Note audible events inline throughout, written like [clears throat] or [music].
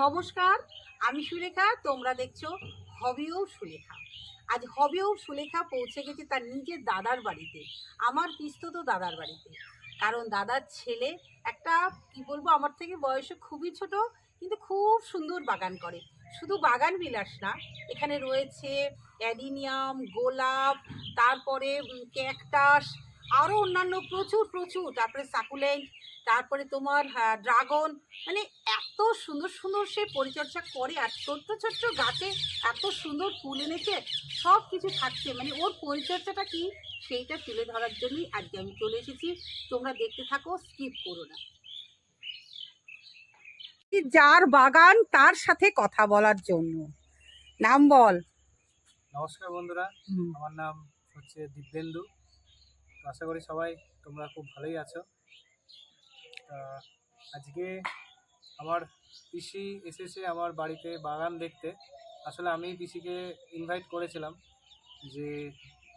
নমস্কার, আমি সুলেখা, তোমরা দেখছ হবিও সুলেখা। আজ হবিও সুলেখা পৌঁছে গেছে তার নিজের দাদার বাড়িতে, আমার পিস্তত দাদার বাড়িতে। কারণ দাদার ছেলে একটা, কি বলব, আমার থেকে বয়সে খুবই ছোট, কিন্তু খুব সুন্দর বাগান করে। শুধু বাগান বিলাস না, এখানে রয়েছে অ্যাডিনিয়াম, গোলাপ, তারপরে ক্যাকটাস আরও অন্যান্য প্রচুর প্রচুর। তারপরে সাকুলেন্ট তারপরে তোমার ড্রাগন। মানে এত সুন্দর সুন্দর সে পরিচর্যা করে আর ছোট্ট ছোট্ট গাছে এত সুন্দর ফুল এনেছে সব কিছু থাকছে। মানে ওর পরিচর্যাটা কি সেইটা তুলে ধরার জন্যই আজকে আমি চলে এসেছি। তোমরা দেখতে থাকো স্কিপ করো না। যার বাগান তার সাথে কথা বলার জন্য। নাম বল। নমস্কার বন্ধুরা। আমার নাম হচ্ছে দিব্যেন্দু। আশা করি সবাই তোমরা খুব ভালোই আছো। আজকে আমার পিসি এসেছে আমার বাড়িতে বাগান দেখতে। আসলে আমি পিসিকে ইনভাইট করেছিলাম যে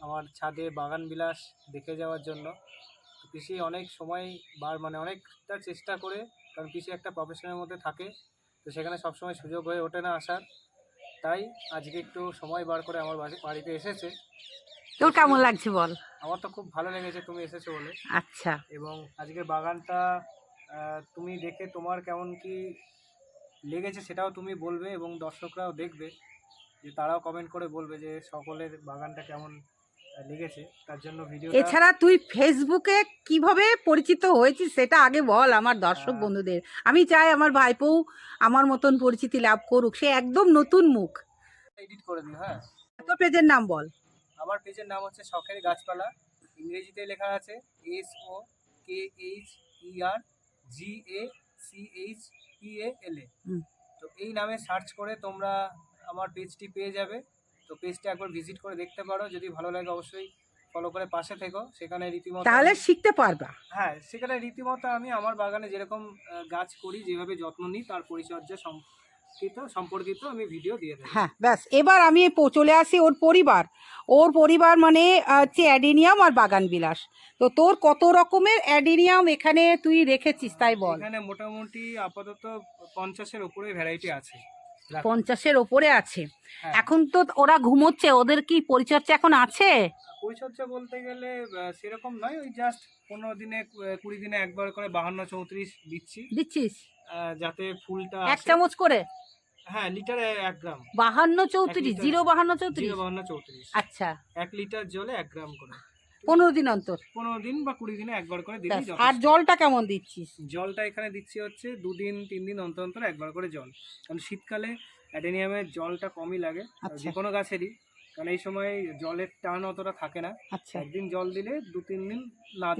আমার ছাদে বাগান বিলাস দেখে যাওয়ার জন্য। পিসি অনেক সময় বার মানে অনেকটা চেষ্টা করে, কারণ পিসি একটা প্রফেশনের মধ্যে থাকে, তো সেখানে সবসময় সুযোগ হয়ে ওঠে না আসার। তাই আজকে একটু সময় বার করে আমার বাড়িতে এসেছে। তোর কেমন লাগছে বল? আমার তো খুব ভালো লেগেছে তুমি এসেছ বলে। আচ্ছা। এবং আজকের বাগানটা তুমি দেখে তোমার কেমন কি লেগেছে সেটাও তুমি বলবে এবং দর্শকরাও দেখবে। যে তারাও কমেন্ট করে বলবে যে সকলের বাগানটা কেমন লেগেছে। তার জন্য ভিডিও এছাড়া তুই ফেসবুকে কীভাবে পরিচিত হয়েছিস সেটা আগে বল আমার দর্শক বন্ধুদের। আমি চাই আমার ভাইপো আমার মতন পরিচিতি লাভ করুক। সে একদম নতুন মুখ। এডিট করে দিই হ্যাঁ। তোর পেজের নাম বল। আমার পেজের নাম হচ্ছে শখের গাছপালা। ইংরেজিতে লেখা আছে S O K H E R G A C H P A L A তো এই নামে সার্চ করে তোমরা আমার পেজটি পেয়ে যাবে। তো পেজটা একবার ভিজিট করে দেখতে পারো। যদি ভালো লাগে অবশ্যই ফলো করে পাশে থেকো। সেখানে রীতিমতো তাহলে শিখতে পারবা। হ্যাঁ সেখানে রীতিমতো আমি আমার বাগানে যেরকম গাছ করি যেভাবে যত্ন নিই তার পরিচর্যা সম্পর্কিত সম্পর্কিত আমি ভিডিও দিয়ে হ্যাঁ ব্যাস এবার আমি চলে আসি ওর পরিবার। ওর পরিবার মানে হচ্ছে অ্যাডিনিয়াম আর বাগান বিলাস তো তোর কত রকমের অ্যাডিনিয়াম এখানে তুই রেখেছিস তাই বল? এখানে মোটামুটি আপাতত পঞ্চাশের উপরে ভ্যারাইটি আছে। পঞ্চাশের ওপরে আছে। হ্যাঁ। এখন তো ওরা ঘুমোচ্ছে ওদের কি পরিচর্যা এখন আছে? পরিচর্যা বলতে গেলে সেরকম নয় ওই জাস্ট পনেরো দিনে কুড়ি দিনে একবার করে বাহান্ন চৌত্রিশ দিচ্ছি। দিচ্ছিস? যাতে ফুলটা এক চামচ করে? হ্যাঁ লিটারে এক গ্রাম। বাহান্ন চৌত্রিশ। জিরো বাহান্ন চৌত্রিশ? জিরো বাহান্ন চৌত্রিশ। আচ্ছা। এক লিটার জলে এক গ্রাম করে। পনেরো দিন অন্তর? পনেরো দিন বা কুড়ি দিনে একবার করে দিচ্ছি। আর জলটা কেমন দিচ্ছিস? জলটা এখানে দিচ্ছি হচ্ছে দুদিন তিন দিন অন্তর অন্তর একবার করে জল। কারণ শীতকালে অ্যাডেনিয়ামের জলটা কমই লাগে। আচ্ছা। যে কোনো গাছেরই। কারণ এই সময় জলের টান অতটা থাকে না। আচ্ছা। একদিন জল দিলে দু তিন দিন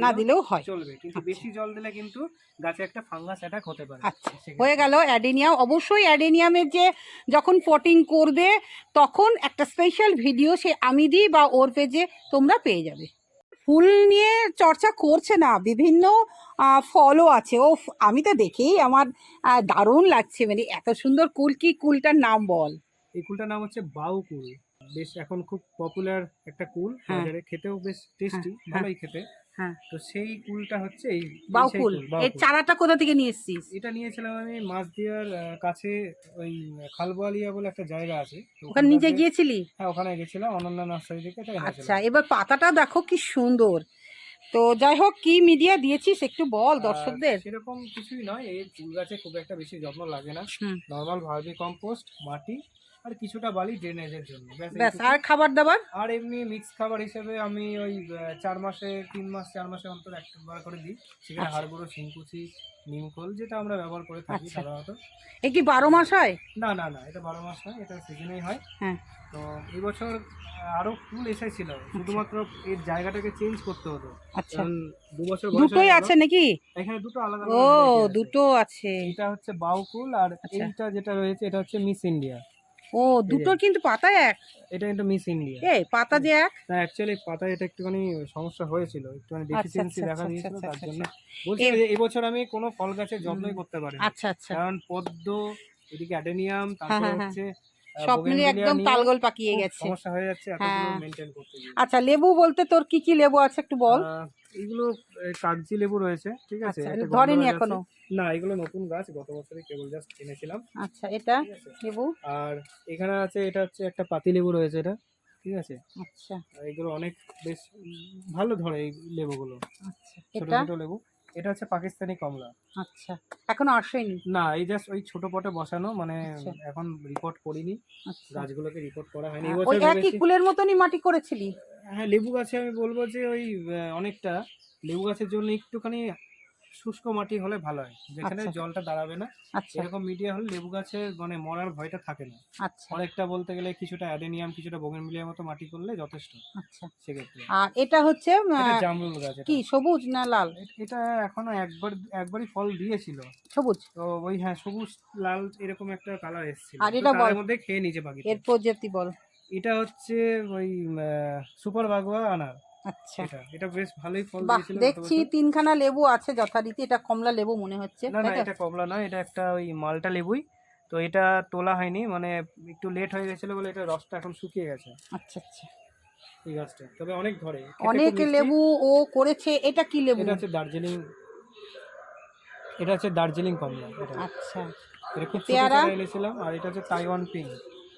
না দিলেও হয়। চলবে। কিন্তু আচ্ছা। বেশি জল দিলে কিন্তু গাছে একটা ফাঙ্গাস অ্যাটাক হতে পারে। আচ্ছা। হয়ে গেল অ্যাডেনিয়াম। অবশ্যই অ্যাডেনিয়ামের যে যখন পটিং করবে তখন একটা স্পেশাল ভিডিও সে আমি দিই বা ওর পেজে তোমরা পেয়ে যাবে। ফুল নিয়ে চর্চা করছে না বিভিন্ন ফলও আছে। ও আমি তো দেখেই আমার দারুণ লাগছে। মানে এত সুন্দর কুল কি কুলটার নাম বল? এই কুলটার নাম হচ্ছে বাউ কুল বেশ এখন খুব পপুলার একটা কুল হ্যাঁ। বাজারে। খেতেও বেশ টেস্টি হ্যাঁ, ভালোই খেতে। হ্যাঁ। তো সেই কুলটা হচ্ছে এই এই বাউকুল। কুল। চারাটা কোথা থেকে নিয়ে এসেছিস? এটা নিয়েছিলাম আমি মাছদিয়ার কাছে ওই খালবোয়ালিয়া বলে একটা জায়গা আছে। ওখানে নিজে গিয়েছিলি? হ্যাঁ ওখানে গেছিলাম অনন্য নার্সারি থেকে আচ্ছা এবার পাতাটা দেখো কি সুন্দর। তো যাই হোক কি মিডিয়া দিয়েছিস একটু বল দর্শকদের। সেরকম কিছুই নয় এই ফুল গাছে খুব একটা বেশি যত্ন লাগে না। নর্মাল ভার্মি কম্পোস্ট মাটি আর কিছুটা বালি ড্রেনেজের জন্য। ব্যাস আর খাবার দাবার? আর এমনি মিক্স খাবার হিসেবে আমি ওই আহ, চার মাসে তিন মাস চার মাসে অন্তর একবার করে দিই। সেখানে আচ্ছা। হাড়গুঁড়ো শিংকুচি নিমখোল যেটা আমরা ব্যবহার করে থাকি আচ্ছা। সাধারণত। এ কি বারো মাস হয়? না না না এটা বারো মাস নয় এটা সিজনেই হয়। হ্যাঁ। তো এই বছর আরও ফুল এসেছিল। শুধুমাত্র এর জায়গাটাকে চেঞ্জ করতে হতো। আচ্ছা। কারণ দু বছর বয়স দুটোই গেল। আছে নাকি? এখানে দুটো আলাদা ও আলাদা আছে। দুটো আছে। এটা হচ্ছে বাউকুল আর আচ্ছা। এইটা যেটা রয়েছে এটা হচ্ছে মিস ইন্ডিয়া। ও দুটোর কিন্তু পাতা এক। এটা কিন্তু মিস ইন্ডিয়া। এই পাতা যে এক? না অ্যাকচুয়ালি পাতায় এটা একটুখানি সমস্যা হয়েছিল একটুখানি ডেফিসিয়েন্সি আচ্ছা, দেখা আচ্ছা, দিয়েছিল আচ্ছা, তার আচ্ছা, জন্য। আচ্ছা। বলছি এ- যে এবছর আমি কোনো ফল গাছের যত্নই করতে পারি আচ্ছা আচ্ছা। কারণ পদ্ম এদিকে অ্যাডেনিয়াম তারপর তারপরে হ্যাঁ, হচ্ছে সব মিলে একদম তালগোল পাকিয়ে গেছে। সমস্যা হয়ে যাচ্ছে এতগুলো হ্যাঁ। মেনটেন করতে গিয়ে। আচ্ছা লেবু বলতে তোর কি কি লেবু আছে একটু বল? এগুলো কাগজি লেবু রয়েছে ঠিক আছে আচ্ছা ধরেনি এখনও? না এগুলো নতুন গাছ গত বছরে কেবল জাস্ট কিনেছিলাম। আচ্ছা এটা লেবু? আর এখানে আছে এটা হচ্ছে একটা পাতি লেবু রয়েছে এটা ঠিক আছে। আচ্ছা। আর এগুলো অনেক বেশ ভালো ধরে এই লেবুগুলো। আচ্ছা ছোট ছোট লেবু। এটা হচ্ছে পাকিস্তানি কমলা। আচ্ছা এখনও আসেনি? না এই জাস্ট ওই ছোট পটে বসানো মানে আচ্ছা। এখন রিপোর্ট করিনি। আচ্ছা। গাছগুলোকে রিপোর্ট করা হয়নি। আহ, ওই একই কুলের মতনই মাটি করেছিলি? হ্যাঁ লেবু গাছে আমি বলব যে ওই অনেকটা। লেবু গাছের জন্য একটুখানি শুষ্ক মাটি হলে ভালো হয়। যেখানে আচ্ছা। জলটা দাঁড়াবে না আচ্ছা। এরকম মিডিয়া হলে লেবু গাছের মানে মরার ভয়টা থাকে না। আচ্ছা। অনেকটা বলতে গেলে কিছুটা অ্যাডেনিয়াম কিছুটা বোগেনভিলিয়ার মতো মাটি করলে যথেষ্ট। আচ্ছা। সেক্ষেত্রে। আর এটা হচ্ছে জামরুল গাছ কি সবুজ না লাল? এটা এখনও একবার একবারই ফল দিয়েছিল। সবুজ? তো ওই হ্যাঁ সবুজ লাল এরকম একটা কালার এসেছিল। আর এটা বল। মধ্যে খেয়ে নিয়েছে বাকি এর প্রজাতি বল। এটা হচ্ছে ওই সুপার বাগুয়া আনার। আচ্ছা। এটা বেশ ভালোই ফল দিয়েছিল দেখছি তিনখানা লেবু আছে যথারীতি এটা কমলা লেবু মনে হচ্ছে না না এটা কমলা নয় এটা একটা ওই মালটা লেবুই। তো এটা তোলা হয়নি মানে একটু লেট হয়ে গেছিল বলে এটা রসটা এখন শুকিয়ে গেছে। আচ্ছা আচ্ছা। এই গাছটা তবে অনেক ধরে অনেক লেবু ও করেছে এটা কি লেবু? এটা হচ্ছে দার্জিলিং এটা হচ্ছে দার্জিলিং কমলা আচ্ছা। এটা খুব পেয়ারা? এনেছিলাম আর এটা হচ্ছে তাইওয়ান পিঙ্ক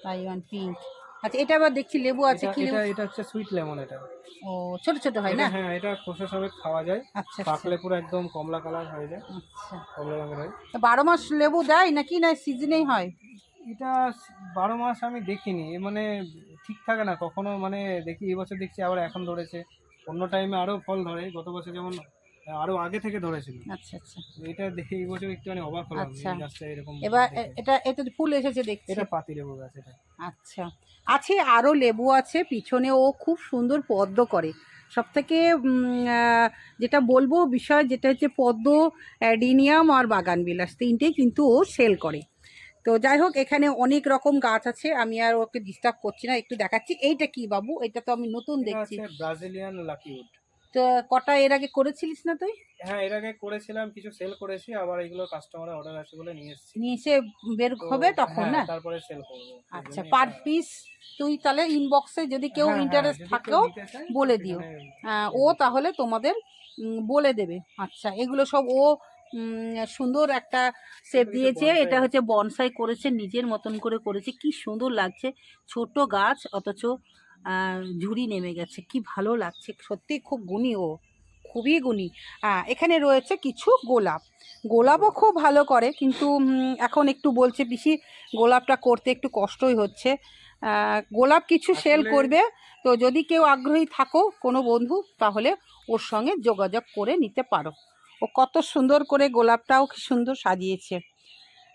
তাইওয়ান পিঙ্ক আচ্ছা এটা আবার দেখছি লেবু আছে এটা কি লেবু? এটা এটা হচ্ছে সুইট লেমন এটা। ও ছোট ছোট হয় না? হ্যাঁ এটা খোসা সমেত খাওয়া যায়। আচ্ছা আচ্ছা। পাকলে পুরো একদম কমলা কালার হয়ে যায়। আচ্ছা। কমলা রঙের হয়। তা বারো মাস লেবু দেয় নাকি না সিজনেই হয়? এটা বারো মাস আমি দেখিনি। মানে ঠিক থাকে না কখনো মানে দেখি এই বছর দেখছি আবার এখন ধরেছে। অন্য টাইমে আরও ফল ধরে। গত বছর যেমন আরও আগে থেকে ধরেছিল। আচ্ছা আচ্ছা। এটা দেখে এই বছর একটুখানি অবাক হলাম আচ্ছা। গাছটা এরকম এবার। এটা এতে ফুল এসেছে দেখছি। এটা পাতি লেবু গাছ এটা। আচ্ছা। আছে আরও লেবু আছে পিছনে ও খুব সুন্দর পদ্ম করে। সব থেকে যেটা বলব বিষয় যেটা হচ্ছে পদ্ম অ্যাডিনিয়াম আর বাগান বিলাস তিনটেই কিন্তু ও সেল করে। তো যাই হোক এখানে অনেক রকম গাছ আছে আমি আর ওকে ডিস্টার্ব করছি না একটু দেখাচ্ছি। এইটা কি বাবু? এটা তো আমি নতুন দেখছি। ব্রাজিলিয়ান লাকি উড তো কটা এর আগে করেছিলিস না তুই? হ্যাঁ এর আগে করেছিলাম কিছু সেল করেছি আবার এগুলো কাস্টমারের অর্ডার আছে বলে নিয়ে এসেছি। নিয়ে এসে বের হবে তখন হ্যাঁ, না? তারপরে সেল করব। আচ্ছা পার পিস তুই তাহলে ইনবক্সে যদি কেউ হ্যাঁ, হ্যাঁ, ইন্টারেস্ট যদি থাকেও বলে দিও। ও তাহলে তোমাদের বলে দেবে। আচ্ছা এগুলো সব ও সুন্দর একটা কিছু দিয়েছে। এটা হচ্ছে বনসাই করেছে নিজের মতন করে করেছে। কি সুন্দর লাগছে। ছোট গাছ অথচ ঝুড়ি নেমে গেছে। কি ভালো লাগছে। সত্যি খুব গুণী ও। খুবই গুণী। এখানে রয়েছে কিছু গোলাপ। গোলাপও খুব ভালো করে কিন্তু এখন একটু বলছে পিসি গোলাপটা করতে একটু কষ্টই হচ্ছে। গোলাপ কিছু সেল করবে। তো যদি কেউ আগ্রহী থাকো কোনো বন্ধু তাহলে ওর সঙ্গে যোগাযোগ করে নিতে পারো। ও কত সুন্দর করে গোলাপটাও কি সুন্দর সাজিয়েছে।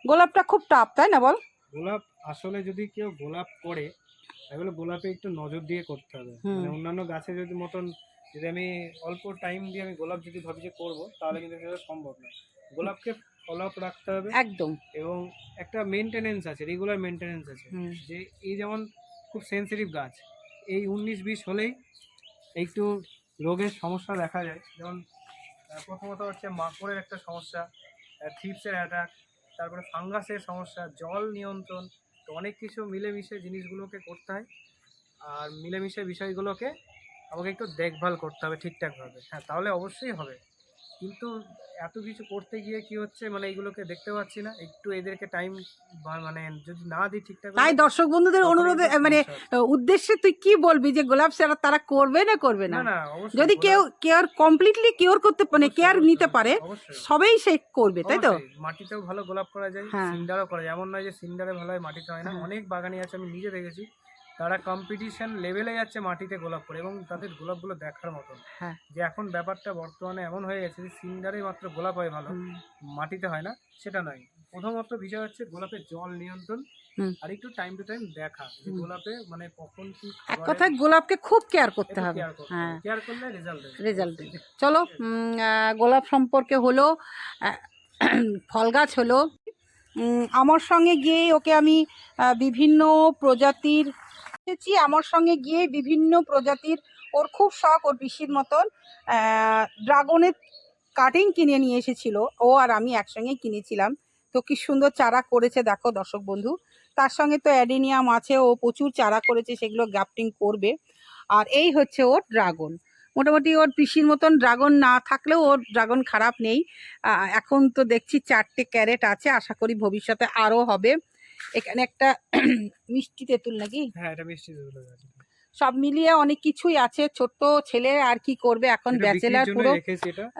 গোলাপটা খুব টাপ তাই না বল? গোলাপ আসলে যদি কেউ গোলাপ করে তাহলে গোলাপে একটু নজর দিয়ে করতে হবে। মানে অন্যান্য গাছে যদি মতন যদি আমি অল্প টাইম দিয়ে আমি গোলাপ যদি ভাবি যে করব তাহলে কিন্তু সেটা সম্ভব নয়। গোলাপকে ফলো আপ রাখতে হবে একদম। এবং একটা মেনটেনেন্স আছে রেগুলার মেনটেনেন্স আছে। যে এই যেমন খুব সেন্সিটিভ গাছ এই উনিশ বিশ হলেই একটু রোগের সমস্যা দেখা যায়। যেমন প্রথমত হচ্ছে মাকড়ের একটা সমস্যা থিপসের অ্যাটাক তারপরে ফাঙ্গাসের সমস্যা জল নিয়ন্ত্রণ তো অনেক কিছু মিলেমিশে জিনিসগুলোকে করতে হয়। আর মিলেমিশে বিষয়গুলোকে আমাকে একটু দেখভাল করতে হবে ঠিকঠাকভাবে। হ্যাঁ তাহলে অবশ্যই হবে। কিন্তু এত কিছু করতে গিয়ে কি হচ্ছে? মানে এইগুলোকে দেখতে পাচ্ছি না। একটু এদেরকে টাইম মানে যদি না দিই ঠিকঠাক তাই দর্শক বন্ধুদের অনুরোধে মানে উদ্দেশ্যে তুই কি বলবি যে গোলাপ সারা তারা করবে না করবে না? যদি কেউ কেয়ার কমপ্লিটলি কিওর করতে মানে কেয়ার নিতে পারে সবেই সে করবে তাই তো? মাটিতেও ভালো গোলাপ করা যায় হ্যাঁ। সিন্ডারও করা যায়। এমন নয় যে সিন্ডারে ভালো হয় মাটিতে হয় না। হ্যাঁ। অনেক বাগানি আছে আমি নিজে দেখেছি। তারা কম্পিটিশন লেভেলে যাচ্ছে মাটিতে গোলাপ করে এবং তাদের গোলাপগুলো দেখার মতন। হ্যাঁ। যে এখন ব্যাপারটা বর্তমানে এমন হয়ে গেছে যে সিঙ্গারে মাত্র গোলাপ হয় ভালো মাটিতে হয় না সেটা নয়। প্রথমত বিষয় হচ্ছে গোলাপের জল নিয়ন্ত্রণ আর একটু টাইম টু টাইম দেখা যে গোলাপে মানে কখন কি এক কথায় গোলাপকে খুব কেয়ার করতে হবে। হ্যাঁ। কেয়ার করলে রেজাল্ট রেজাল্ট দেবে। চলো গোলাপ সম্পর্কে হলো ফল গাছ হলো। আমার সঙ্গে গিয়ে ওকে আমি বিভিন্ন প্রজাতির এসেছি আমার সঙ্গে গিয়ে বিভিন্ন প্রজাতির ওর খুব শখ, ওর পিসির মতন ড্রাগনের কাটিং কিনে নিয়ে এসেছিল। ও আর আমি একসঙ্গেই কিনেছিলাম। তো কি সুন্দর চারা করেছে, দেখো দর্শক বন্ধু। তার সঙ্গে তো অ্যাডিনিয়াম আছে, ও প্রচুর চারা করেছে, সেগুলো গ্রাফটিং করবে। আর এই হচ্ছে ওর ড্রাগন। মোটামুটি ওর পিসির মতন ড্রাগন না থাকলেও ওর ড্রাগন খারাপ নেই। এখন তো দেখছি চারটে ক্যারেট আছে, আশা করি ভবিষ্যতে আরও হবে। এখানে একটা [clears throat] মিষ্টি তেঁতুল নাকি? হ্যাঁ এটা মিষ্টি আছে সব মিলিয়ে অনেক কিছুই আছে। ছোট্ট ছেলে আর কি করবে? এখন বিক্রির ব্যাচেলার জন্য পুরো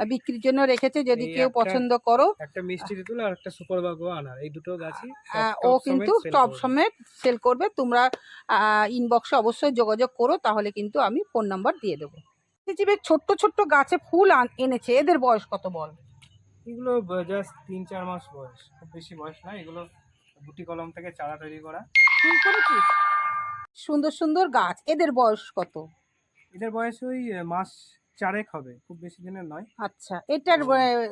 বিক্রির জন্য রেখেছে। যদি কেউ পছন্দ করো। একটা মিষ্টি তেঁতুল আর একটা সুপার বাগো আনার। এই দুটো গাছই ও কিন্তু টপ। সমেত সেল করবে। তোমরা ইনবক্সে অবশ্যই যোগাযোগ করো তাহলে কিন্তু আমি ফোন নাম্বার দিয়ে দেবো। ছোট্ট ছোট্ট গাছে ফুল এনেছে। এদের বয়স কত বল? এগুলো জাস্ট তিন চার মাস বয়স। খুব বেশি বয়স না। এগুলো গুটি কলম থেকে চারা তৈরি করা। করেছিস? সুন্দর সুন্দর গাছ এদের বয়স কত? এদের বয়স ওই মাস চারেক হবে খুব বেশি দিনের নয়। আচ্ছা এটার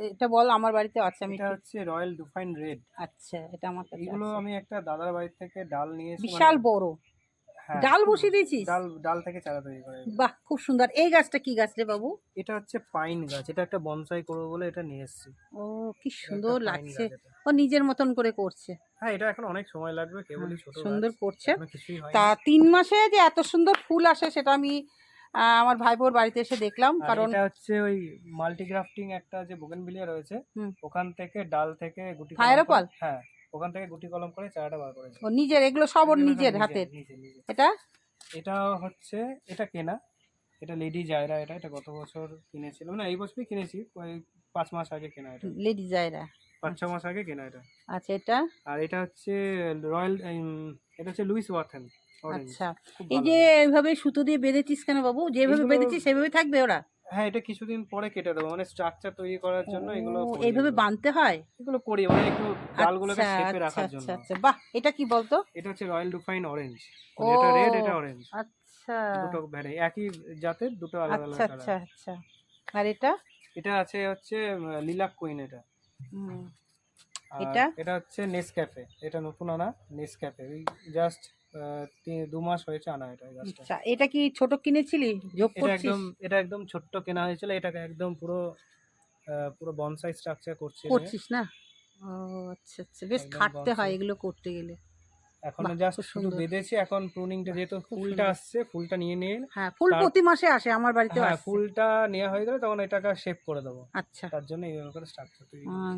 এটা বল আমার বাড়িতে আছে আমি এটা হচ্ছে রয়্যাল ডুফাইন রেড। আচ্ছা এটা আমার কাছে এগুলো আমি একটা দাদার বাড়ি থেকে ডাল নিয়ে বিশাল মানে- বড়। ডাল বসিয়ে দিয়েছিস? ডাল ডাল থেকে চারা তৈরি করে বাহ খুব সুন্দর। এই গাছটা কি গাছ রে বাবু? এটা হচ্ছে পাইন গাছ। এটা একটা বনসাই করব বলে এটা নিয়ে এসেছি। ও কি সুন্দর লাগছে। ও নিজের মতন করে করছে। হ্যাঁ এটা এখন অনেক সময় লাগবে কেবলই ছোট সুন্দর করছে। তা তিন মাসে যে এত সুন্দর ফুল আসে সেটা আমি আমার ভাইপোর বাড়িতে এসে দেখলাম কারণ এটা হচ্ছে ওই মাল্টিগ্রাফটিং একটা যে বোগেনভিলিয়া রয়েছে। ওখান থেকে ডাল থেকে গুটি opal? হ্যাঁ ওখান থেকে গুটি কলম করে চারাটা বার করেছে। ও নিজের এগুলো সব ওর নিজের হাতের। এটা? এটা হচ্ছে এটা কেনা। এটা লেডি জায়রা এটা এটা গত বছর কিনেছিলাম না এই বছরই কিনেছি পাঁচ মাস আগে কেনা এটা। লেডি জায়রা। পাঁচ ছ মাস আগে কেনা এটা। আচ্ছা এটা? আর এটা হচ্ছে রয়্যাল এটা হচ্ছে লুইস ওয়াথেন আচ্ছা। এই যে এইভাবে সুতো দিয়ে বেঁধেছিস কেন বাবু? যেভাবে বেঁধেছিস সেভাবে থাকবে ওরা? হ্যাঁ এটা কিছুদিন পরে কেটে দেবো। মানে স্ট্রাকচার তৈরি করার জন্য এগুলো এইভাবে। বাঁধতে হয়? এগুলো করি মানে একটু ডালগুলোকে আচ্ছা শেপে আচ্ছা রাখার জন্য। আচ্ছা। আচ্ছা বাহ এটা কি বলতো? এটা হচ্ছে রয়্যাল ডুফাইন অরেঞ্জ এটা রেড এটা অরেঞ্জ আচ্ছা। দুটো ভ্যারি একই জাতের দুটো আলাদা আচ্ছা আলাদা আচ্ছা কালার আচ্ছা আর এটা? এটা আছে হচ্ছে লিলাক কুইন এটা। হুম, এটা? এটা হচ্ছে নেসক্যাফে এটা নতুন আনা নেসক্যাফে ওই জাস্ট দু মাস হয়েছে আনা এটা গাছটা। আচ্ছা এটা কি ছোট কিনেছিলি? যোগ এটা করছিস? একদম এটা একদম ছোট্ট কেনা হয়েছিল এটাকে একদম পুরো পুরো বনসাই স্ট্রাকচার করছে করছিস না? ও আচ্ছা আচ্ছা বেশ খাটতে হয় এগুলো করতে গেলে। এখনও জাস্ট শুধু বেঁধেছি এখন প্রুনিংটা যেহেতু ফুলটা আসছে ফুলটা নিয়ে নিয়ে হ্যাঁ ফুল প্রতি মাসে আসে আমার বাড়িতেও হ্যাঁ ফুলটা নেওয়া হয়ে গেলে তখন এটাকে শেপ করে দেবো। আচ্ছা। তার জন্য এইভাবে করে স্ট্রাকচার তৈরি করি। আহ,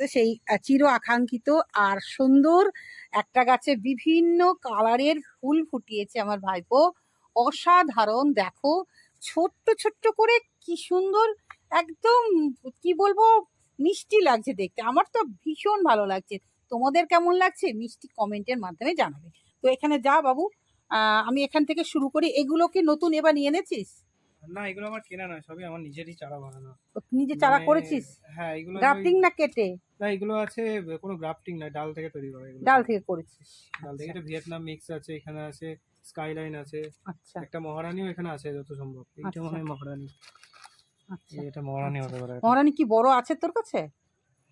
তো সেই চির আকাঙ্ক্ষিত আর সুন্দর একটা গাছে বিভিন্ন কালারের ফুল ফুটিয়েছে আমার ভাইপো। অসাধারণ, দেখো। ছোট্ট ছোট্ট করে কি সুন্দর, একদম কি বলব, মিষ্টি লাগছে দেখতে। আমার তো ভীষণ ভালো লাগছে। তোমাদের কেমন লাগছে? মিষ্টি কমেন্টের মাধ্যমে জানাবে। তো এখানে যা বাবু আমি এখান থেকে শুরু করি। এগুলো কি নতুন এবার নিয়ে এনেছিস? না এগুলো আমার কেনা নয় সবই আমার নিজেরই চারা বানানো। নিজে চারা মানে- করেছিস? হ্যাঁ এগুলো গ্রাফটিং না কেটে? না এগুলো আছে কোনো গ্রাফটিং না ডাল থেকে তৈরি করা এগুলো। ডাল থেকে করেছিস। ডাল থেকে এটা ভিয়েতনাম মিক্স আছে এখানে আছে স্কাইলাইন আছে আচ্ছা। একটা মহারানীও এখানে আছে যত সম্ভব। এইটা আচ্ছা। মনে হয় মহারানী। আচ্ছা। এটা মহারানী হতে পারে। মহারানী কি বড় আছে তোর কাছে?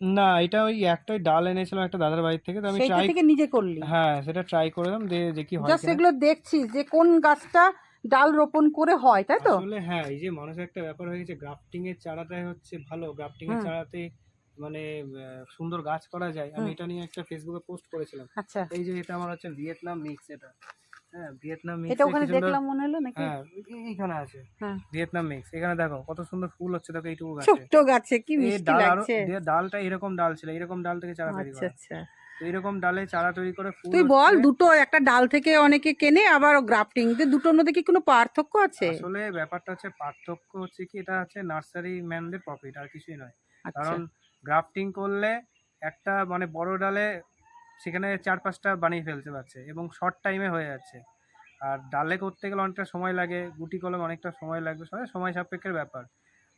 না এটা ওই একটাই ডাল এনেছিলাম একটা দাদার বাড়ি থেকে তো আমি ট্রাই থেকে নিজে করলি? হ্যাঁ সেটা ট্রাই করলাম যে যে কি হয় জাস্ট এগুলো দেখছিস যে কোন গাছটা ডাল রোপণ করে হয় তাই তো? আসলে হ্যাঁ এই যে মানুষের একটা ব্যাপার হয়ে গেছে গ্রাফটিং এর চারাটাই হচ্ছে ভালো। গ্রাফটিং এর চারাতে মানে সুন্দর গাছ করা যায়। আমি এটা নিয়ে একটা ফেসবুকে পোস্ট করেছিলাম। আচ্ছা। এই যে এটা আমার হচ্ছে ভিয়েতনাম মিক্স এটা। হ্যাঁ ভিয়েতনাম মিক্স এটা ওখানে দেখলাম মনে হলো নাকি? হ্যাঁ এইখানে আছে। হ্যাঁ। ভিয়েতনাম মিক্স এখানে দেখো কত সুন্দর ফুল হচ্ছে দেখো এইটুকু গাছে। কি মিষ্টি লাগছে। ডালটা এরকম ডাল ছিল এরকম ডাল থেকে চারা তৈরি আচ্ছা করা। আচ্ছা। তো এরকম ডালে চারা তৈরি করে ফুল তুই বল দুটো একটা ডাল থেকে অনেকে কেনে আবার গ্রাফটিং দুটোর মধ্যে কি কোনো পার্থক্য আছে? আসলে ব্যাপারটা হচ্ছে পার্থক্য হচ্ছে কি এটা হচ্ছে নার্সারি ম্যানদের প্রফিট আর কিছুই নয়। আচ্ছা। কারণ গ্রাফটিং করলে একটা মানে বড় ডালে সেখানে চার পাঁচটা বানিয়ে ফেলতে পারছে এবং শর্ট টাইমে হয়ে যাচ্ছে। আর ডালে করতে গেলে অনেকটা সময় লাগে গুটি কলম অনেকটা সময় লাগবে সবাই সময় সাপেক্ষের ব্যাপার।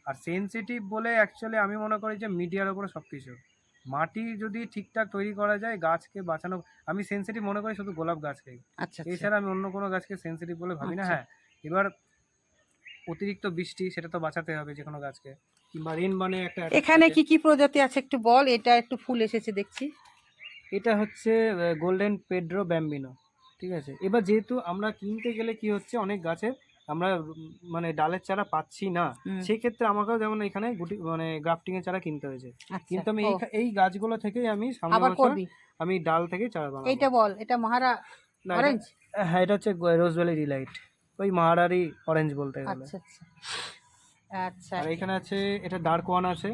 আর সেনসিটিভ বলে অ্যাকচুয়ালি আমি মনে করি যে মিডিয়ার উপরে সব কিছু মাটি যদি ঠিকঠাক তৈরি করা যায় গাছকে বাঁচানো আমি সেনসিটিভ মনে করি শুধু গোলাপ গাছকেই। আচ্ছা আচ্ছা। এছাড়া আমি অন্য কোনো গাছকে সেনসিটিভ বলে ভাবি না আচ্ছা। হ্যাঁ। এবার অতিরিক্ত বৃষ্টি সেটা তো বাঁচাতে হবে যে কোনো গাছকে। কিংবা রেন মানে একটা এখানে কি কি প্রজাতি আছে একটু বল? এটা একটু ফুল এসেছে দেখছি। এটা হচ্ছে গোল্ডেন পেড্রো ব্যাম্বিনো ঠিক আছে? এবার যেহেতু আমরা কিনতে গেলে কি হচ্ছে অনেক গাছের আমরা মানে ডালের চারা পাচ্ছি না হুম। সেই ক্ষেত্রে আমাকেও যেমন এখানে গুটি মানে গ্রাফটিং এর চারা কিনতে হয়েছে। আচ্ছা, কিন্তু আমি এই এই গাছগুলো থেকেই আমি আবার বছর আমি ডাল থেকে চারা বানাবো। এইটা বল এটা মহারা অরেঞ্জ হ্যাঁ এটা হচ্ছে রোজভ্যালি ডিলাইট ওই মাহারারি অরেঞ্জ বলতে গেলে। আচ্ছা আচ্ছা। আচ্ছা। আর এখানে আছে এটা ডার্ক ওয়ান আছে।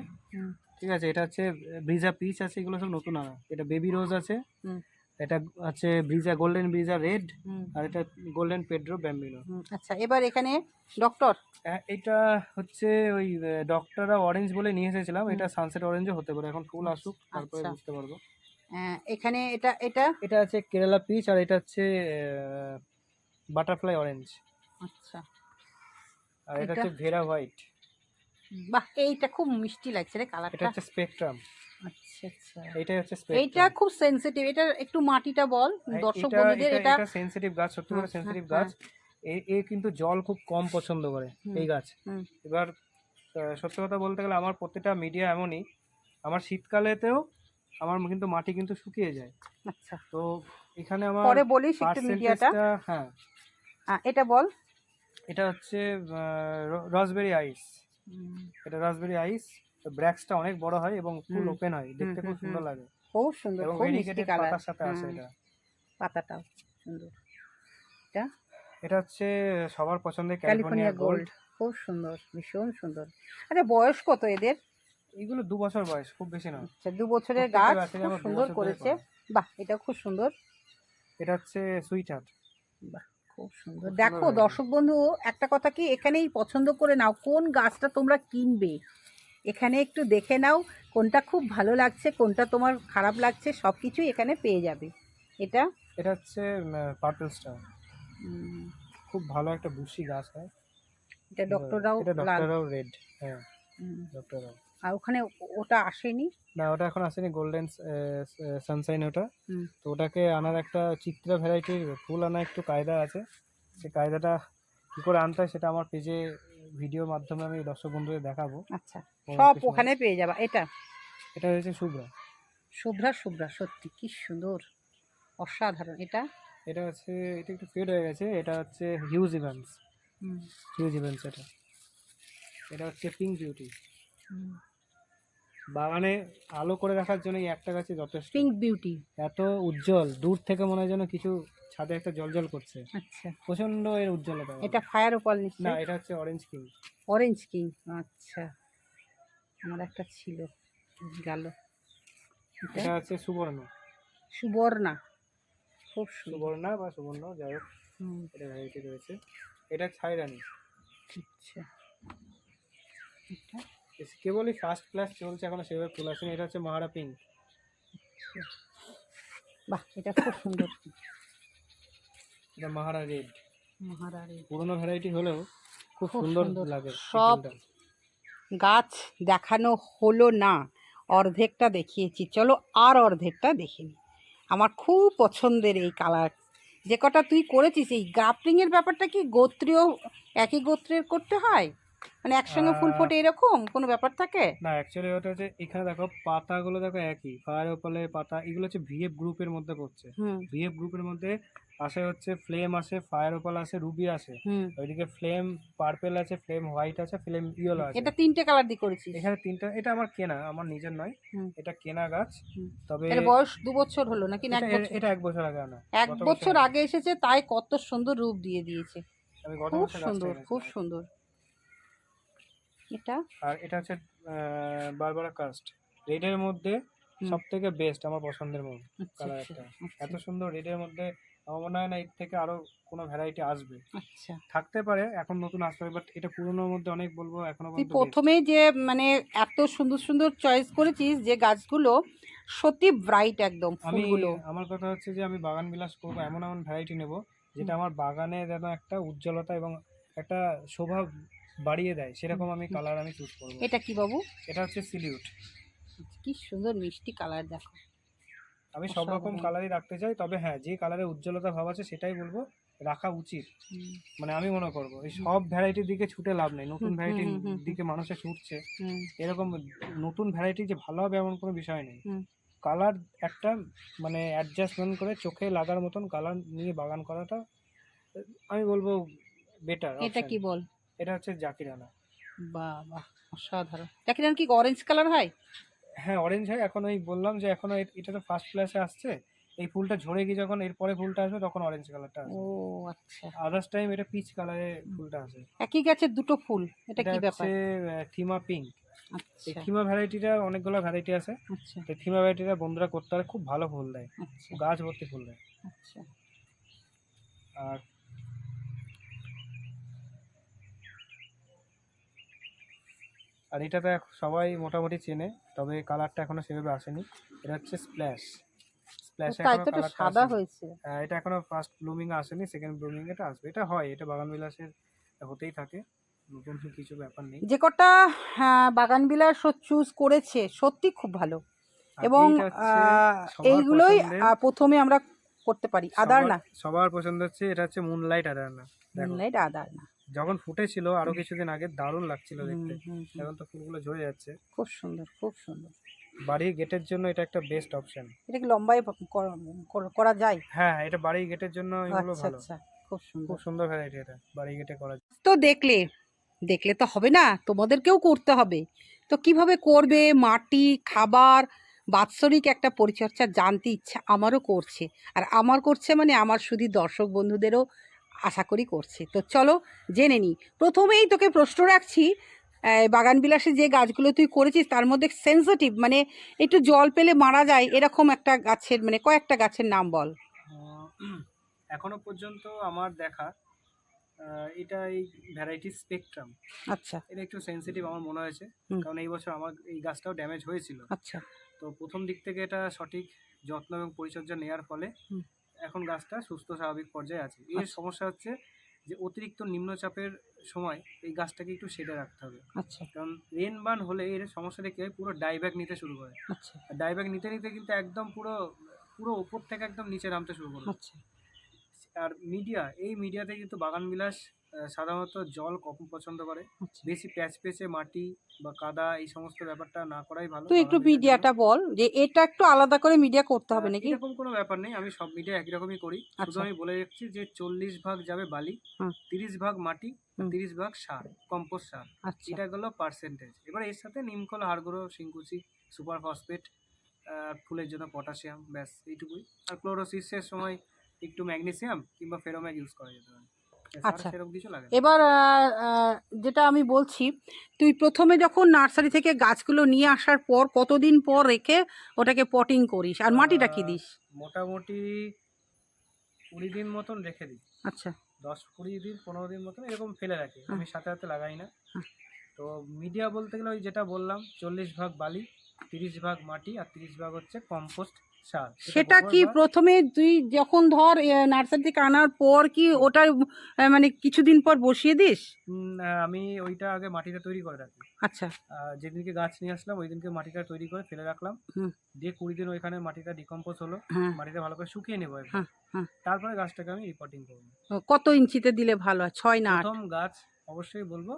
ঠিক আছে এটা হচ্ছে ব্রিজা পিচ আছে এগুলো সব নতুন আনা। এটা বেবি রোজ আছে। এটা আছে ব্রিজা গোল্ডেন ব্রিজা রেড আর এটা গোল্ডেন পেড্রো ব্যাম্বিনো আচ্ছা এবার এখানে ডক্টর এটা হচ্ছে ওই ডক্টররা অরেঞ্জ বলে নিয়ে এসেছিলাম। এটা সানসেট অরেঞ্জও হতে পারে। এখন ফুল আসুক তারপরে আচ্ছা। বুঝতে পারব। এখানে এটা এটা? এটা আছে কেরালা পিচ আর এটা হচ্ছে বাটারফ্লাই অরেঞ্জ আচ্ছা। আর এটা? হচ্ছে ভেরা হোয়াইট বাহ এইটা খুব মিষ্টি লাগছে রে কালারটা এটা হচ্ছে স্পেকট্রাম আচ্ছা আচ্ছা। হচ্ছে স্পেকট্রাম খুব সেনসিটিভ এটা একটু মাটিটা বল দর্শক বন্ধুদের এটা এটা সেনসিটিভ গাছ সত্যি করে হ্যাঁ, সেনসিটিভ গাছ। এ কিন্তু জল খুব কম পছন্দ করে এই গাছ। এবার সত্যি কথা বলতে গেলে আমার প্রত্যেকটা মিডিয়া এমনই। আমার শীতকালেতেও আমার কিন্তু মাটি কিন্তু শুকিয়ে যায়। আচ্ছা। তো এখানে আমার পরে মিডিয়াটা হ্যাঁ। এটা বল। এটা হচ্ছে রসবেরি আইস এটা রসবেরি আইস ব্র্যাক্সটা অনেক বড় হয় এবং ফুল ওপেন হয়। দেখতে খুব সুন্দর লাগে। খুব সুন্দর এবং কালার পাতার সাথে আসে এটা। পাতাটাও সুন্দর। এটা? এটা হচ্ছে সবার পছন্দের ক্যালিফোর্নিয়া গোল্ড খুব সুন্দর ভীষণ সুন্দর। আচ্ছা বয়স কত এদের? এগুলো দু বছর বয়স খুব বেশি না আচ্ছা দু বছরের গাছ খুব সুন্দর করেছে। করা। বাহ এটা খুব সুন্দর। এটা হচ্ছে সুইট হার্ট খুব সুন্দর। দেখো দর্শক বন্ধু একটা কথা কি এখানেই পছন্দ করে নাও কোন গাছটা তোমরা কিনবে? এখানে একটু দেখে নাও কোনটা খুব ভালো লাগছে কোনটা তোমার খারাপ লাগছে সব কিছুই এখানে পেয়ে যাবে। এটা? এটা হচ্ছে পার্পল স্টার খুব ভালো একটা বুশি গাছ হয়। এটা ডক্টররাও এটা লাল। ডক্টরাও রেড হ্যাঁ উম, ডক্টরাও আর ওখানে ওটা আসেনি? না ওটা এখন আসেনি গোল্ডেন সানসাইন ওটা। তো ওটাকে আনার একটা চিত্রা ভ্যারাইটির ফুল আনা একটু কায়দা আছে। সে কায়দাটা কী করে আনতে হয় সেটা আমার পেজে ভিডিওর মাধ্যমে আমি দর্শক বন্ধুদের দেখাবো। আচ্ছা সব ওখানে পেয়ে যাবা এটা? এটা হয়েছে শুভ্রা। শুভ্রা শুভ্রা সত্যি কি সুন্দর অসাধারণ এটা? এটা হচ্ছে এটা একটু ফেড হয়ে গেছে এটা হচ্ছে হিউজ ইভেন্টস হিউজ ইভেন্টস এটা। এটা হচ্ছে পিঙ্ক বিউটি বাগানে আলো করে রাখার জন্য এই একটা গাছে যথেষ্ট। পিঙ্ক বিউটি এত উজ্জ্বল দূর থেকে মনে হয় যেন কিছু ছাদে একটা জলজল করছে। আচ্ছা। প্রচণ্ড এর উজ্জ্বলতা। এটা ফায়ার ওপাল না এটা হচ্ছে অরেঞ্জ কিং অরেঞ্জ কিং আচ্ছা। আমার একটা ছিল গেল। এটা? হচ্ছে সুবর্ণ। সুবর্ণা। খুব সুবর্ণা বা সুবর্ণ যাই হোক এটা ভ্যারাইটি রয়েছে। এটা ছাইরানি আচ্ছা। এটা? কেবলই ফার্স্ট ক্লাস চলছে এখনও সেভাবে ফুল আসেনি। এটা হচ্ছে মহারা পিঙ্ক আচ্ছা। বাহ এটা খুব সুন্দর। এটা মহারা রেড। পুরোনো ভ্যারাইটি হলেও খুব সুন্দর। লাগে সব গাছ দেখানো হলো না অর্ধেকটা দেখিয়েছি। চলো আর অর্ধেকটা দেখে নিই আমার খুব পছন্দের এই কালার। যে কটা তুই করেছিস এই গ্রাফটিংয়ের ব্যাপারটা কি গোত্রীয় একই গোত্রের করতে হয়? মানে একসঙ্গে ফুল ফোটে এরকম? কোনো ব্যাপার থাকে? না অ্যাকচুয়ালি ওটা হচ্ছে এখানে দেখো পাতাগুলো দেখো একই। ফায়ার ওপালে পাতা এগুলো হচ্ছে ভিএফ গ্রুপের মধ্যে পড়ছে হুম। ভিএফ গ্রুপের মধ্যে আসে হচ্ছে ফ্লেম আসে ফায়ার ওপাল আসে রুবি আসে। ওইদিকে ফ্লেম পার্পেল আছে ফ্লেম হোয়াইট আছে ফ্লেম ইয়েলো আছে। এটা তিনটে কালার দিয়ে করেছি এখানে তিনটা এটা আমার কেনা আমার নিজের নয়। এটা কেনা গাছ। তবে এর বয়স দু বছর হলো নাকি না এটা- এক বছর? আগে আনা। এক বছর আগে এসেছে তাই কত সুন্দর রূপ দিয়ে দিয়েছে। খুব সুন্দর খুব সুন্দর। এটা? আর এটা হচ্ছে বারবারা কাস্ট রেডের মধ্যে। সব থেকে বেস্ট আমার পছন্দের মধ্যে আচ্ছা কালার আচ্ছা, একটা। এত আচ্ছা, সুন্দর রেডের মধ্যে আমার মনে হয় না এর থেকে আরও কোনো ভ্যারাইটি আসবে। আচ্ছা। থাকতে পারে এখন নতুন আসতে পারে বাট এটা পুরোনোর মধ্যে অনেক বলব এখনও তুই পর্যন্ত প্রথমে যে মানে এত সুন্দর সুন্দর চয়েস করেছিস যে গাছগুলো সত্যি ব্রাইট একদম আমি ফুলগুলো। আমার কথা হচ্ছে যে আমি বাগান বিলাস করব এমন এমন ভ্যারাইটি নেব যেটা আমার বাগানে যেন একটা উজ্জ্বলতা এবং একটা শোভা বাড়িয়ে দেয় সেরকম আমি কালার আমি চুজ করব। এটা কি বাবু? এটা হচ্ছে সিলিউট কি সুন্দর মিষ্টি কালার দেখো। আমি সব রকম কালারই রাখতে চাই তবে হ্যাঁ যে কালারের উজ্জ্বলতা ভাব আছে সেটাই বলব রাখা উচিত। মানে আমি মনে করব এই সব ভ্যারাইটির দিকে ছুটে লাভ নেই নতুন ভ্যারাইটির। দিকে মানুষে ছুটছে। এরকম নতুন ভ্যারাইটি যে ভালো হবে এমন কোনো বিষয় নেই। কালার একটা মানে অ্যাডজাস্টমেন্ট করে চোখে লাগার মতন কালার নিয়ে বাগান করাটা আমি বলব বেটার এটা কি বল? এটা হচ্ছে জাকিরানা। বাহ বাহ অসাধারণ। জাকিরানা কি অরেঞ্জ কালার হয়? হ্যাঁ অরেঞ্জ হয়। এখন ওই বললাম যে এখনও এটা তো ফার্স্ট ক্লাসে আসছে। এই ফুলটা ঝরে গিয়ে যখন এরপরে ফুলটা আসবে তখন অরেঞ্জ কালারটা ও আচ্ছা। আদার্স টাইম এটা পিচ কালারে ফুলটা আসে। একই গাছের দুটো ফুল এটা কি ব্যাপার? থিমা পিঙ্ক আচ্ছা। থিমা ভ্যারাইটিটা অনেকগুলো ভ্যারাইটি আছে। আচ্ছা। থিমা ভ্যারাইটিটা বন্ধুরা করতে পারে খুব ভালো ফুল দেয়। আচ্ছা। গাছ ভর্তি ফুল দেয়। আচ্ছা। আর আর এটা তো এখন সবাই মোটামুটি চেনে তবে কালারটা এখনও সেভাবে আসেনি। এটা হচ্ছে স্প্ল্যাশ স্প্ল্যাশ তো সাদা হয়েছে। এটা এখনও ফার্স্ট ব্লুমিং আসেনি সেকেন্ড ব্লুমিং এটা আসবে। এটা হয় এটা বাগান বিলাসের হতেই থাকে নতুন কিছু ব্যাপার নেই। যে কটা হ্যাঁ, বাগান বিলাস চুজ করেছে সত্যি খুব ভালো। এবং এইগুলোই প্রথমে আমরা করতে পারি আদার না? সবার পছন্দ হচ্ছে এটা হচ্ছে মুনলাইট আদার না মুনলাইট আদার না যখন ফুটেছিল আরও কিছুদিন আগে দারুণ লাগছিল দেখতে। এখন তো ফুলগুলো ঝরে যাচ্ছে। খুব সুন্দর খুব সুন্দর। বাড়ির গেটের জন্য এটা একটা বেস্ট অপশন এটা কি লম্বাই করা- যায়? হ্যাঁ এটা বাড়ির গেটের জন্য এগুলো আচ্ছা ভালো। আচ্ছা খুব সুন্দর। খুব সুন্দর ভ্যারাইটি এটা বাড়ির গেটে করা যায়। তো দেখলে দেখলে তো হবে না তোমাদেরকেও করতে হবে। তো কীভাবে করবে মাটি খাবার বাৎসরিক একটা পরিচর্যা জানতে ইচ্ছা আমারও করছে। আর আমার করছে মানে আমার শুধু দর্শক বন্ধুদেরও আশা করি করছে। তো চলো জেনে নিই। প্রথমেই তোকে প্রশ্ন রাখছি বাগান বিলাসে যে গাছগুলো তুই করেছিস তার মধ্যে সেন্সিটিভ মানে একটু জল পেলে মারা যায় এরকম একটা গাছের মানে কয়েকটা গাছের নাম বল। এখনও পর্যন্ত আমার দেখা এটা এই ভ্যারাইটি স্পেকট্রাম আচ্ছা। এটা একটু সেনসিটিভ আমার মনে হয়েছে কারণ এই বছর আমার এই গাছটাও ড্যামেজ হয়েছিল। আচ্ছা। তো প্রথম দিক থেকে এটা সঠিক যত্ন এবং পরিচর্যা নেওয়ার ফলে। এখন গাছটা সুস্থ স্বাভাবিক পর্যায়ে আছে। এর আচ্ছা। সমস্যা হচ্ছে যে অতিরিক্ত নিম্নচাপের সময় এই গাছটাকে একটু সেটে রাখতে হবে। আচ্ছা। কারণ রেন বান হলে এর সমস্যাটা কি হয়? পুরো ডাইব্যাক নিতে শুরু করে। আচ্ছা। আর ডাইব্যাক নিতে নিতে কিন্তু একদম পুরো পুরো ওপর থেকে একদম নিচে নামতে শুরু করে আচ্ছা। আর মিডিয়া এই মিডিয়াতে কিন্তু বাগান বিলাস সাধারণত জল কম পছন্দ করে? আচ্ছা। বেশি প্যাচ পেচে মাটি বা কাদা এই সমস্ত ব্যাপারটা না করাই ভালো। তুই একটু। মিডিয়াটা বল যে এটা একটু আলাদা করে মিডিয়া করতে হবে নাকি? এরকম কোনো ব্যাপার নেই আমি সব মিডিয়া একই রকমই করি। শুধু আচ্ছা। আমি বলে রাখছি যে চল্লিশ ভাগ যাবে বালি তিরিশ ভাগ মাটি তিরিশ ভাগ সার কম্পোস্ট সার। আচ্ছা। এটা গেলো পার্সেন্টেজ এবার এর সাথে নিমকল হাড়গুঁড়ো শিংকুচি সুপার ফসফেট আর ফুলের জন্য পটাশিয়াম ব্যাস এইটুকুই। আর ক্লোরোসিসের সময় একটু ম্যাগনেসিয়াম কিংবা ফেরোম্যাগ ইউজ করা যেতে পারে। আচ্ছা। এবার যেটা আমি বলছি তুই প্রথমে যখন নার্সারি থেকে গাছগুলো নিয়ে আসার পর কতদিন পর রেখে ওটাকে পটিং করিস? আর মাটিটা কি দিস? মোটামুটি কুড়ি দিন মতন রেখে দিই। আচ্ছা। দশ কুড়ি দিন পনেরো দিন মতন এরকম ফেলে রাখি। আমি সাথে সাথে লাগাই না। তো মিডিয়া বলতে গেলে ওই যেটা বললাম চল্লিশ ভাগ বালি তিরিশ ভাগ মাটি আর তিরিশ ভাগ হচ্ছে কম্পোস্ট সার সেটা কি প্রথমে তুই যখন ধর নার্সারি থেকে আনার পর কি ওটা মানে কিছুদিন পর বসিয়ে দিস? আমি ওইটা আগে মাটিটা তৈরি করে রাখি। আচ্ছা। যেদিনকে গাছ নিয়ে আসলাম ওই দিনকে মাটিটা তৈরি করে ফেলে রাখলাম। হুম। দিয়ে কুড়ি দিন ওইখানে মাটিটা ডিকম্পোজ হলো। হ্যাঁ। মাটিটা ভালো করে শুকিয়ে নেব হ্যাঁ, হ্যাঁ। তারপরে গাছটাকে আমি রিপোর্টিং করব। কত ইঞ্চিতে দিলে ভালো হয়? ছয় না প্রথম গাছ অবশ্যই বলব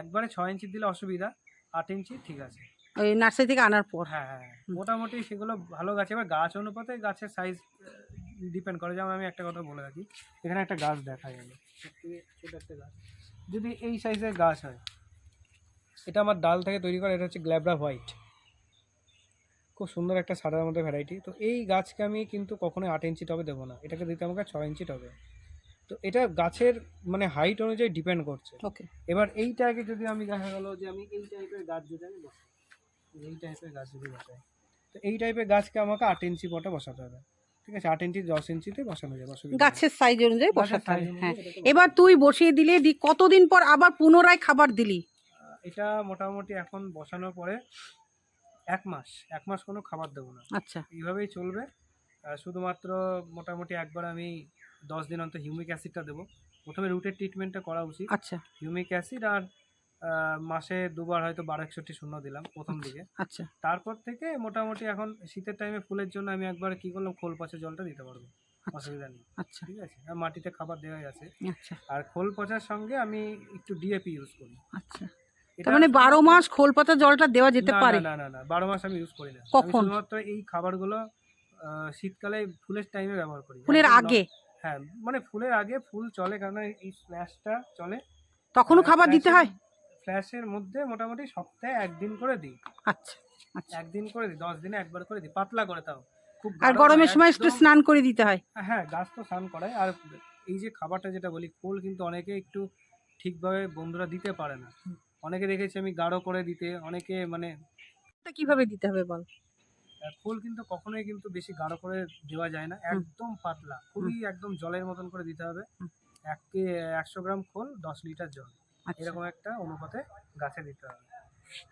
একবারে ছয় ইঞ্চি দিলে অসুবিধা আট ইঞ্চি ঠিক আছে। ওই নার্সারি থেকে আনার পর। হ্যাঁ হ্যাঁ মোটামুটি সেগুলো ভালো গাছ। এবার গাছ অনুপাতে গাছের সাইজ ডিপেন্ড করে। যেমন আমি একটা কথা বলে রাখি এখানে একটা গাছ দেখাই আমি। ছোট একটা গাছ। যদি এই সাইজের গাছ হয় এটা আমার ডাল থেকে তৈরি করা এটা হচ্ছে গ্ল্যাবরা হোয়াইট। খুব সুন্দর একটা সাদার মধ্যে ভ্যারাইটি তো এই গাছকে আমি কিন্তু কখনোই আট ইঞ্চি টবে দেবো না। এটাকে দিতে আমাকে ছয় ইঞ্চি টবে। তো এটা গাছের মানে হাইট অনুযায়ী ডিপেন্ড করছে। ওকে এবার এইটাকে যদি আমি দেখা গেলো যে আমি এই টাইপের গাছ যদি আমি বসাই এই টাইপের গাছ যদি বসাই। তো এই টাইপের গাছকে আমাকে আট ইঞ্চি পটে বসাতে হবে। ঠিক আছে? আট ইঞ্চি দশ ইঞ্চিতে বসানো যাবে অসুবিধা গাছের সাইজ অনুযায়ী বসাতে হবে হ্যাঁ। এবার তুই বসিয়ে দিলে দি কতদিন পর আবার পুনরায় খাবার দিলি? এটা মোটামুটি এখন বসানোর পরে এক মাস এক মাস কোনো খাবার দেবো না। আচ্ছা। এইভাবেই চলবে। শুধুমাত্র মোটামুটি একবার আমি দশ দিন অন্তর হিউমিক অ্যাসিডটা দেবো। প্রথমে রুটের ট্রিটমেন্টটা করা উচিত। আচ্ছা। হিউমিক অ্যাসিড আর মাসে দুবার হয়তো বারো একষট্টি শূন্য দিলাম প্রথম দিকে। আচ্ছা। তারপর থেকে মোটামুটি এখন শীতের টাইমে ফুলের জন্য আমি একবার কি করলাম খোল পচা জলটা দিতে পারব। আচ্ছা অসুবিধা নেই। আচ্ছা। ঠিক আছে? আর মাটিতে খাবার দেওয়াই আছে। আচ্ছা। আর খোল পচার সঙ্গে আমি একটু ডিএপি ইউজ করি। আচ্ছা। এটা মানে বারো মাস খোল পাতা জলটা দেওয়া যেতে পারে? না না না বারো মাস আমি ইউজ করি না। কখন? শুধুমাত্র এই খাবারগুলো শীতকালে ফুলের টাইমে ব্যবহার করি। ফুলের আগে? হ্যাঁ মানে ফুলের আগে ফুল চলে কারণ এই স্ল্যাশটা চলে। তখনও খাবার দিতে হয়? ফ্ল্যাশের মধ্যে মোটামুটি সপ্তাহে একদিন করে দিই। আচ্ছা আচ্ছা। একদিন করে দিই দশ দিনে একবার করে দিই পাতলা করে তাও। খুব আর গরমের সময় একটু স্নান করে দিতে হয়। হ্যাঁ গাছ তো স্নান করায়। আর এই যে খাবারটা যেটা বলি খোল কিন্তু অনেকে একটু ঠিকভাবে বন্ধুরা দিতে পারে না। অনেকে দেখেছি আমি গাঢ় করে দিতে অনেকে মানে কীভাবে দিতে হবে বল? খোল কিন্তু কখনোই কিন্তু বেশি গাঢ় করে দেওয়া যায় না। একদম পাতলা খুবই একদম জলের মতন করে দিতে হবে। এক একশো গ্রাম খোল দশ লিটার জল। এরকম একটা অনুপাতে গাছে দিতে হবে।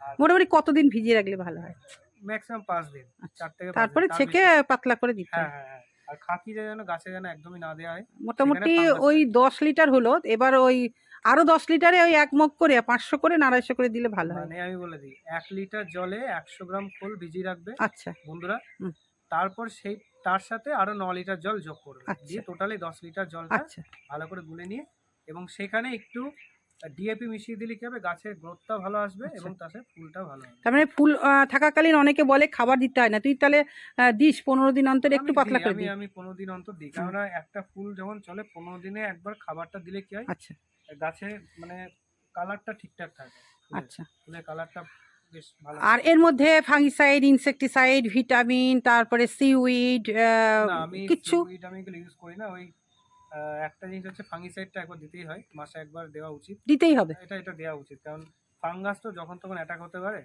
আর মোটামুটি কতদিন ভিজিয়ে রাখলে ভালো হয়? ম্যাক্সিমাম পাঁচ দিন আচ্ছা। চার থেকে পাঁচ তারপরে তার ছেঁকে বেশি- পাতলা করে দিতে হ্যাঁ হয়। হ্যাঁ হ্যাঁ। আর খাকি যেন গাছে যেন একদমই না দেওয়া হয় মোটামুটি fungus ওই দশ লিটার হলো এবার ওই আরও দশ লিটারে ওই এক মগ করে পাঁচশো করে না আড়াইশো করে দিলে ভালো হয়। মানে আমি বলে দিই এক লিটার জলে একশো গ্রাম খোল ভিজিয়ে রাখবে আচ্ছা। বন্ধুরা। হুম। তারপর সেই তার সাথে আরও ন লিটার জল যোগ করবে। আচ্ছা। দিয়ে টোটালি দশ লিটার জলটা আচ্ছা। ভালো করে গুলে নিয়ে এবং সেখানে একটু ডিএপি মিশিয়ে দিলে কি হবে? গাছের গ্রোথটা ভালো আসবে আচ্ছা। এবং তাতে ফুলটা ভালো হবে। তার মানে ফুল থাকাকালীন অনেকে বলে খাবার দিতে হয় না। তুই তাহলে দিস পনেরো দিন অন্তর একটু পাতলা করে আমি দিই আমি পনেরো দিন অন্তর দিই। কেননা একটা ফুল যখন চলে পনেরো দিনে একবার খাবারটা দিলে কি হয়? আচ্ছা। গাছে মানে কালারটা ঠিকঠাক থাকে। আচ্ছা। ফুলের কালারটা আর এর মধ্যে ফাঙ্গিসাইড ইনসেকটিসাইড ভিটামিন তারপরে সিউইড কিছু? আমি এগুলো ইউজ করি না। ওই একটা জিনিস হচ্ছে ফাঙ্গিসাইডটা একবার দিতেই হয় মাসে একবার দেওয়া উচিত। দিতেই হবে। এটা এটা দেওয়া উচিত কারণ ফাঙ্গাস তো যখন তখন অ্যাটাক হতে পারে।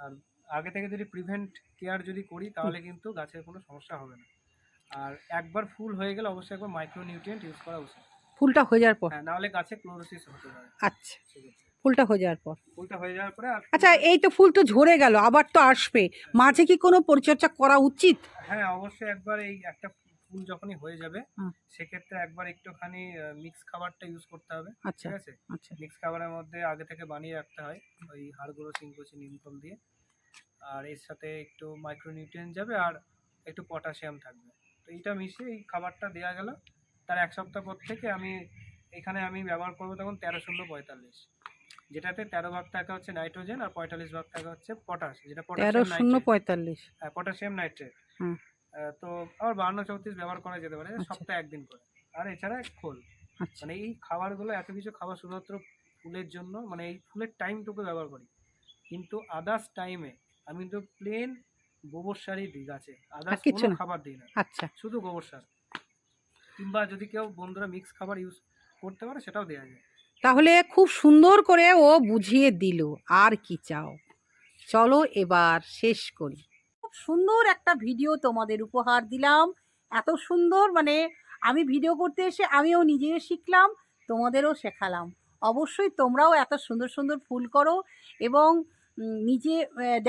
আর আগে থেকে যদি প্রিভেন্ট কেয়ার যদি করি তাহলে কিন্তু গাছের কোনো সমস্যা হবে না। আর একবার ফুল হয়ে গেলে অবশ্যই একবার মাইক্রো নিউট্রিয়েন্ট ইউজ করা উচিত। ফুলটা হয়ে যাওয়ার পর? হ্যাঁ নাহলে গাছে ক্লোরোসিস হতে পারে। আচ্ছা। ফুলটা হয়ে যাওয়ার পর? ফুলটা হয়ে যাওয়ার পরে আচ্ছা এই তো ফুল তো ঝরে গেল আবার তো আসবে। মাঝে কি কোনো পরিচর্যা করা উচিত? হ্যাঁ অবশ্যই একবার এই একটা ফুল যখনই হয়ে যাবে সেক্ষেত্রে একবার একটুখানি মিক্স খাবারটা ইউজ করতে হবে আচ্ছা ঠিক আছে? আচ্ছা। মিক্স খাবারের মধ্যে আগে থেকে বানিয়ে রাখতে হয় ওই হাড়গুঁড়ো সিংকুচি নিমকল দিয়ে। আর এর সাথে একটু মাইক্রোনিউট্রিয়েন্ট যাবে আর একটু পটাশিয়াম থাকবে। তো এইটা মিশিয়ে এই খাবারটা দেওয়া গেল। তার এক সপ্তাহ পর থেকে আমি এখানে আমি ব্যবহার করব তখন তেরো শূন্য পঁয়তাল্লিশ। যেটাতে তেরো ভাগ টাকা হচ্ছে নাইট্রোজেন আর পঁয়তাল্লিশ ভাগ টাকা হচ্ছে পটাশ যেটা তেরো পটাশিয়াম শূন্য পঁয়তাল্লিশ। হ্যাঁ পটাশিয়াম নাইট্রেট হুম। তো আবার বাহান্ন চৌত্রিশ ব্যবহার করা যেতে পারে আচ্ছা। সপ্তাহে একদিন করে। আর এছাড়া খোল। আচ্ছা। মানে এই খাবারগুলো এত কিছু খাবার শুধুমাত্র ফুলের জন্য মানে এই ফুলের টাইমটুকু ব্যবহার করি। কিন্তু আদার্স টাইমে আমি কিন্তু প্লেন গোবর সারই দিই গাছে। আদার্স কোনো। খাবার দিই না। আচ্ছা। শুধু গোবর সার। কিংবা যদি কেউ বন্ধুরা মিক্স খাবার ইউজ করতে পারে সেটাও দেওয়া যায়। তাহলে খুব সুন্দর করে ও বুঝিয়ে দিল আর কি চাও? চলো এবার শেষ করি। সুন্দর একটা ভিডিও তোমাদের উপহার দিলাম। এত সুন্দর মানে আমি ভিডিও করতে এসে আমিও নিজেও শিখলাম, তোমাদেরও শেখালাম। অবশ্যই তোমরাও এত সুন্দর সুন্দর ফুল করো এবং নিজে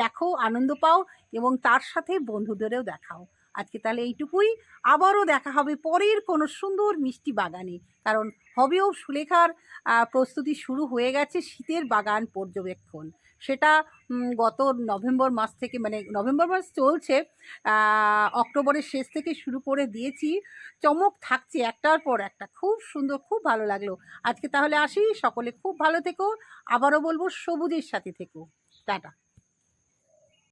দেখো, আনন্দ পাও এবং তার সাথে বন্ধুদেরও দেখাও। আজকে তাহলে এইটুকুই। আবারও দেখা হবে পরের কোনো সুন্দর মিষ্টি বাগানে। কারণ হবেও সুলেখার প্রস্তুতি শুরু হয়ে গেছে শীতের বাগান পর্যবেক্ষণ। সেটা গত নভেম্বর মাস থেকে মানে নভেম্বর মাস চলছে অক্টোবরের শেষ থেকে শুরু করে দিয়েছি। চমক থাকছে একটার পর একটা। খুব সুন্দর, খুব ভালো লাগল। আজকে তাহলে আসি। সকলে খুব ভালো থেকো। আবারও বলব, সবুজের সাথে থেকো। টাটা।